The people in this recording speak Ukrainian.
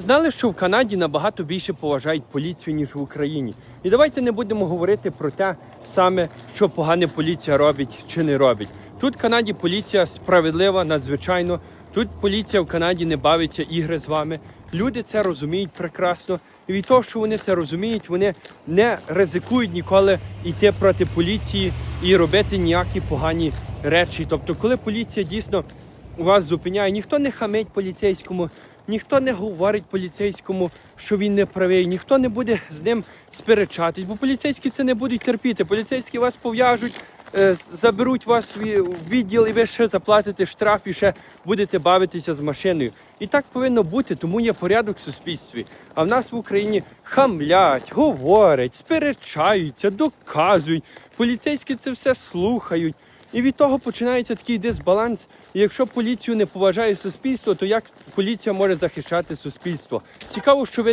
Знали, що в Канаді набагато більше поважають поліцію, ніж в Україні. І давайте не будемо говорити про те саме, що погане поліція робить чи не робить. Тут в Канаді поліція справедлива, надзвичайно. Тут поліція в Канаді не бавиться ігри з вами. Люди це розуміють прекрасно. І від того, що вони це розуміють, вони не ризикують ніколи йти проти поліції і робити ніякі погані речі. Тобто, коли поліція дійсно вас зупиняє, ніхто не хамить поліцейському, ніхто не говорить поліцейському, що він не правий, ніхто не буде з ним сперечатись, бо поліцейські це не будуть терпіти. Поліцейські вас пов'яжуть, е, заберуть вас в відділ, і ви ще заплатите штраф і ще будете бавитися з машиною. І так повинно бути, тому є порядок в суспільстві. А в нас в Україні хамлять, говорять, сперечаються, доказують. Поліцейські це все слухають. І від того починається такий дисбаланс. І якщо поліцію не поважає суспільство, то як поліція може захищати суспільство? Цікаво, що ви